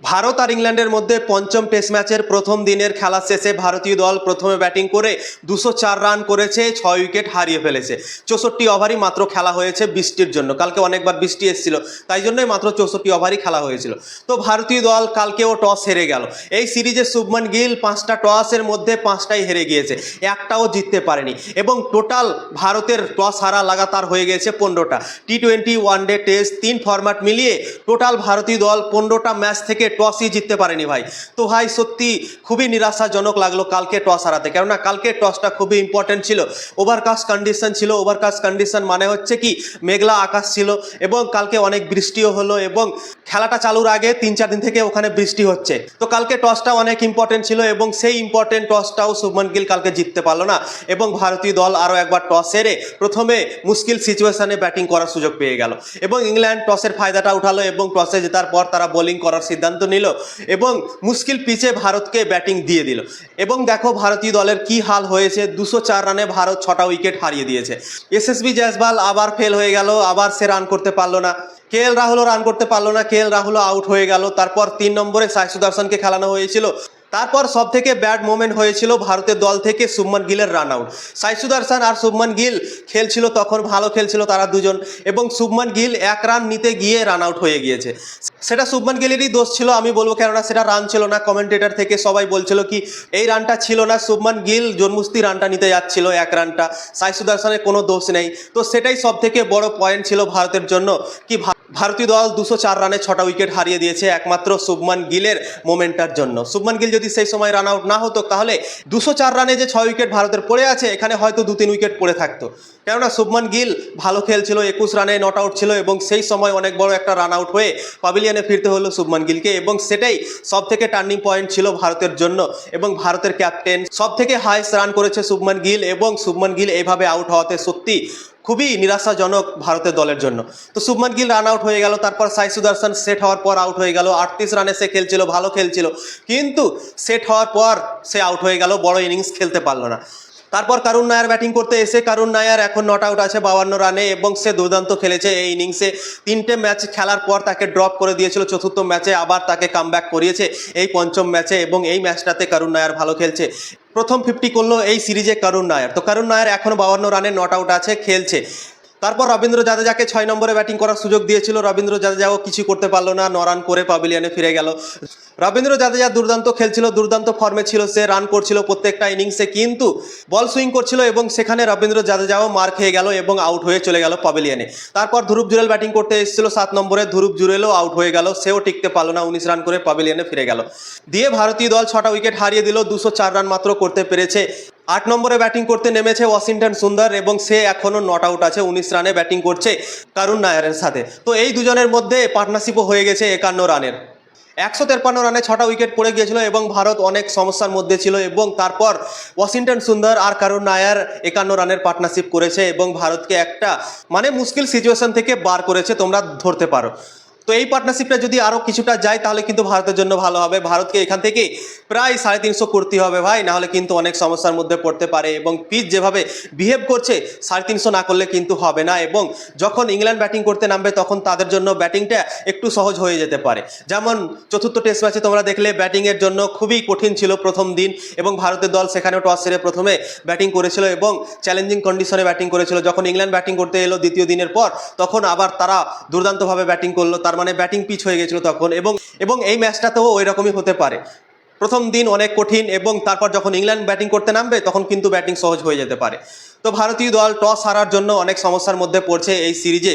ভারত আর ইংল্যান্ডের মধ্যে পঞ্চম টেস্ট ম্যাচের প্রথম দিনের খেলা শেষে ভারতীয় দল প্রথমে ব্যাটিং করে দুশো রান করেছে, ছয় উইকেট হারিয়ে ফেলেছে। চৌষট্টি ওভারই মাত্র খেলা হয়েছে বৃষ্টির জন্য। কালকে অনেকবার বৃষ্টি এসেছিল, তাই জন্যই মাত্র চৌষট্টি ওভারই খেলা হয়েছিল। তো ভারতীয় দল কালকেও টস হেরে গেল। এই সিরিজে শুভমান গিল পাঁচটা টসের মধ্যে পাঁচটাই হেরে গিয়েছে, একটাও জিততে পারেনি। এবং টোটাল ভারতের টস হারা লাগাতার হয়ে গেছে পনেরোটা। T twenty one day test তিন ফরম্যাট মিলিয়ে টোটাল ভারতীয় দল পনেরোটা ম্যাচ থেকে টসই জিততে পারেনি ভাই। তো ভাই, সত্যি খুবই নিরাশাজনক লাগল কালকে টস হারাতে। কেননা কালকে টসটা খুবই ইম্পর্টেন্ট ছিল। ওভারকাস্ট কন্ডিশন ছিল। ওভারকাস্ট কন্ডিশন মানে হচ্ছে কি, মেঘলা আকাশ ছিল এবং কালকে অনেক বৃষ্টিও হলো এবং খেলাটা চালুর আগে তিন চার দিন থেকে ওখানে বৃষ্টি হচ্ছে। তো কালকে টসটা অনেক ইম্পর্টেন্ট ছিল এবং সেই ইম্পর্টেন্ট টসটাও শুভমান গিল কালকে জিততে পারল না এবং ভারতীয় দল আরও একবার টস হেরে প্রথমে মুশকিল সিচুয়েশনে ব্যাটিং করার সুযোগ পেয়ে গেল। এবং ইংল্যান্ড টসের ফায়দাটা উঠালো এবং টসে জেতার পর তারা বোলিং করার সিদ্ধান্ত নিল এবং মুশকিল পিচে ভারতকে ব্যাটিং দিয়ে দিল। এবং দেখো ভারতীয় দলের কি হাল হয়েছে, দুশো চার রানে ভারত ছটা উইকেট হারিয়ে দিয়েছে। এসএসবি জয়সওয়াল আবার ফেল হয়ে গেল, আবার সে রান করতে পারল না। কে এল রাহুলও রান করতে পারল না কে এল রাহুলও আউট হয়ে গেল। তারপর তিন নম্বরে সাই সুদর্শনকে খেলানো হয়েছিল। তারপর সব থেকে ব্যাড মোমেন্ট হয়েছিল ভারতের দল থেকে শুভমান গিলের রান আউট সাই সুদর্শন আর শুভমান গিল খেলছিল তখন, ভালো খেলছিল তারা দুজন। এবং শুভমান গিল এক রান নিতে গিয়ে রান আউট হয়ে গিয়েছে। সেটা শুভমান গিলেরই দোষ ছিল, আমি বলব কেননা সেটা রান ছিল না। কমেন্টেটর থেকে সবাই বলছিল কি, এই রানটা ছিল না। শুভমান গিল জন্মুস্তি রানটা নিতে যাচ্ছিল এক রানটা সাই সুদর্শনের কোনো দোষ নেই। তো সেটাই সব থেকে বড় পয়েন্ট ছিল ভারতের জন্য। কি ভারতীয় দল দুশো চার রানে ছটা উইকেট হারিয়ে দিয়েছে একমাত্র শুভমান গিলের মোমেন্টার জন্য। শুভমান গিল যদি সেই সময় রান আউট না হতো, তাহলে দুশো চার রানে যে ছয় উইকেট ভারতের পড়ে আছে, এখানে হয়তো দু তিন উইকেট পড়ে থাকতো। কেননা শুভমান গিল ভালো খেলছিল, একুশ রানে নট আউট ছিল এবং সেই সময় অনেক বড় একটা রান আউট হয়ে পাবিলিয়ানে ফিরতে হলো শুভমান গিলকে এবং সেটাই সব থেকে টার্নিং পয়েন্ট ছিল ভারতের জন্য এবং ভারতের ক্যাপ্টেন সব থেকে হাইস্ট রান করেছে শুভমান গিল এবং শুভমান গিল এইভাবে আউট হওয়াতে সত্যি খুবই নিরাশাজনক ভারতের দলের জন্য। তো শুভমান গিল রান আউট হয়ে গেল, তারপর সাই সুদর্শন সেট হওয়ার পর আউট হয়ে গেল। আটত্রিশ রানে সে খেলছিল, ভালো খেলছিল। কিন্তু সেট হওয়ার পর সে আউট হয়ে গেল, বড় ইনিংস খেলতে পারল না। তারপর কারুন নায়ার ব্যাটিং করতে এসে কারুন নায়ার এখন নট আউট আছে বাউান্ন রানে এবং সে দুর্দান্ত খেলেছে এই ইনিংসে। তিনটে ম্যাচ খেলার পর তাকে ড্রপ করে দিয়েছিল চতুর্থ ম্যাচে, আবার তাকে কামব্যাক করিয়েছে এই পঞ্চম ম্যাচে এবং এই ম্যাচটাতে কারুন নায়ার ভালো খেলছে। প্রথম ফিফটি করল এই সিরিজে কারুন নায়ার। তো কারুন নায়ার এখনও বাউান্ন রানে নট আউট আছে, খেলছে। তারপর রবীন্দ্র জাদেজাকে ছয় নম্বরে ব্যাটিং করার সুযোগ দিয়েছিল। রবীন্দ্র জাদেজাও কিছু করতে পারল না, ন রান করে পাবিলিয়ানে ফিরে গেল। রবীন্দ্র জাদেজা দুর্দান্ত খেলছিল, দুর্দান্ত ফর্মে ছিল, সে রান করছিল প্রত্যেকটা ইনিংসে, কিন্তু বল সুইং করছিল এবং সেখানে রবীন্দ্র জাদেজাও মার খেয়ে গেল এবং আউট হয়ে চলে গেল পাবিলিয়ানে তারপর ধ্রুব জুরেল ব্যাটিং করতে এসেছিল সাত নম্বরে, ধ্রুব জুরেলও আউট হয়ে গেল, সেও টিকতে পারল না, উনিশ রান করে পাবিলিয়ানে ফিরে গেল। দিয়ে ভারতীয় দল ছটা উইকেট হারিয়ে দিল, দুশো চার রান মাত্র করতে পেরেছে আট নম্বরে ব্যাটিং করতে নেমেছে ওয়াশিংটন সুন্দর এবং সে এখনও নট আউট আছে, উনিশ রানে ব্যাটিং করছে কারুন নায়ারের সাথে। তো এই দুজনের মধ্যে পার্টনারশিপও হয়ে গেছে একান্ন রানের। একশো তেপ্পান্ন রানে ছটা উইকেট পড়ে গিয়েছিল এবং ভারত অনেক সমস্যার মধ্যে ছিল এবং তারপর ওয়াশিংটন সুন্দর আর কারুন নায়ার একান্ন রানের পার্টনারশিপ করেছে এবং ভারতকে একটা মানে মুশকিল সিচুয়েশন থেকে বার করেছে, তোমরা ধরতে পারো। তো এই পার্টনারশিপটা যদি আরও কিছুটা যায়, তাহলে কিন্তু ভারতের জন্য ভালো হবে। ভারতকে এখান থেকে প্রায় সাড়ে তিনশো করতে হবে ভাই, নাহলে কিন্তু অনেক সমস্যার মধ্যে পড়তে পারে এবং পিচ যেভাবে বিহেভ করছে, সাড়ে তিনশো না করলে কিন্তু হবে না এবং যখন ইংল্যান্ড ব্যাটিং করতে নামবে, তখন তাদের জন্য ব্যাটিংটা একটু সহজ হয়ে যেতে পারে। যেমন চতুর্থ টেস্ট ম্যাচে তোমরা দেখলে ব্যাটিংয়ের জন্য খুবই কঠিন ছিল প্রথম দিন এবং ভারতের দল সেখানেও টস সেরে প্রথমে ব্যাটিং করেছিল এবং চ্যালেঞ্জিং কন্ডিশনে ব্যাটিং করেছিল। যখন ইংল্যান্ড ব্যাটিং করতে এলো দ্বিতীয় দিনের পর, তখন আবার তারা দুর্দান্তভাবে ব্যাটিং করল। তার মানে ব্যাটিং পিচ হয়ে গেছিল তখন এবং এবং এই ম্যাচটাতেও ওই রকমই হতে পারে। প্রথম দিন অনেক কঠিন এবং তারপর যখন ইংল্যান্ড ব্যাটিং করতে নামবে, তখন কিন্তু ব্যাটিং সহজ হয়ে যেতে পারে। তো ভারতীয় দল টস হারার জন্য অনেক সমস্যার মধ্যে পড়ছে এই সিরিজে।